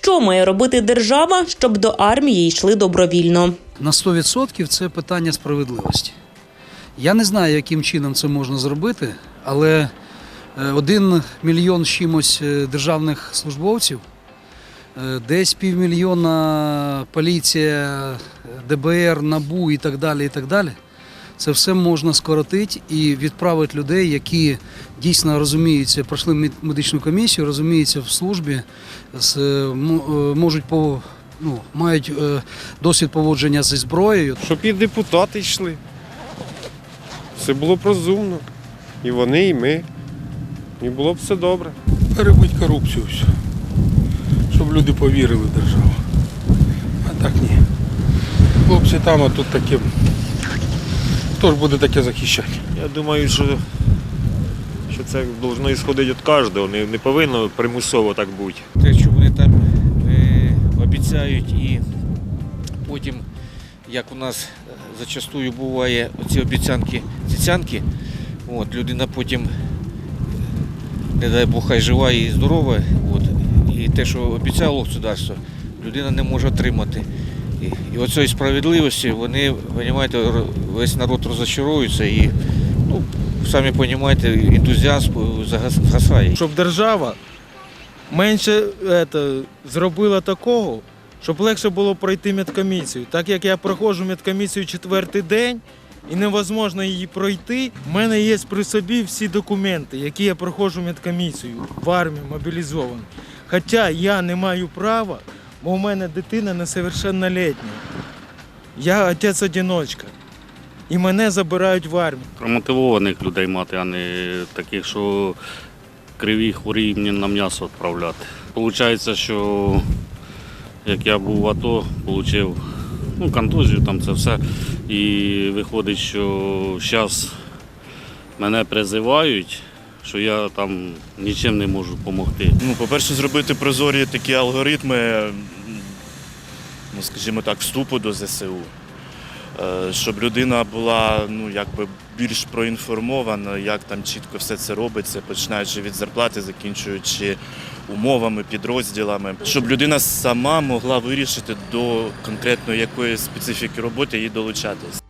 Що має робити держава, щоб до армії йшли добровільно? На 100% це питання справедливості. Я не знаю, яким чином це можна зробити, але е, один мільйон чимось е, державних службовців, е, десь півмільйона поліція, ДБР, НАБУ і так далі. і так далі. Це все можна скоротити і відправити людей, які дійсно розуміються, пройшли медичну комісію, розуміються в службі, е, е, можуть по, ну, мають е, досвід поводження зі зброєю. Щоб і депутати йшли. Все було б розумно. І вони, і ми. І було б все добре. перебить корупцію всю, щоб люди повірили в державу. А так ні. Хлопці там, а тут таке. Хто ж буде таке захищати? Я думаю, що, що це повинно ісходити від кожного, не, не повинно примусово так бути. те, що вони там е, обіцяють, і потім, як у нас е, зачастую буває, оці обіцянки, цицянки, от, людина потім, е, не дай Бог, хай жива і здорова, от, і те, що обіцяло государство, людина не може отримати. І, і оцієї справедливості вони, розумієте, ро- весь народ розочарується і, ну, самі розумієте, ентузіазм згасає. щоб держава менше ето, зробила такого, щоб легше було пройти медкомісію. Так як я проходжу медкомісію четвертий день і невозможно її пройти, в мене є при собі всі документи, які я проходжу медкомісію в армії мобілізований. Хоча я не маю права, бо у мене дитина несовершеннолетня. Я отець одиночка. І мене забирають в армію. Мотивованих людей мати, а не таких, що криві хворі мені на м'ясо відправляти. Получається, що як я був в АТО, отримав ну, контузію, там це все. І виходить, що зараз мене призивають, що я там нічим не можу допомогти. Ну, по-перше, зробити прозорі такі алгоритми, ну, скажімо так, вступу до ЗСУ. Е, Щоб людина була ну, якби більш проінформована, як там чітко все це робиться, починаючи від зарплати, закінчуючи умовами, підрозділами, щоб людина сама могла вирішити до конкретної якоїсь специфіки роботи і долучатись.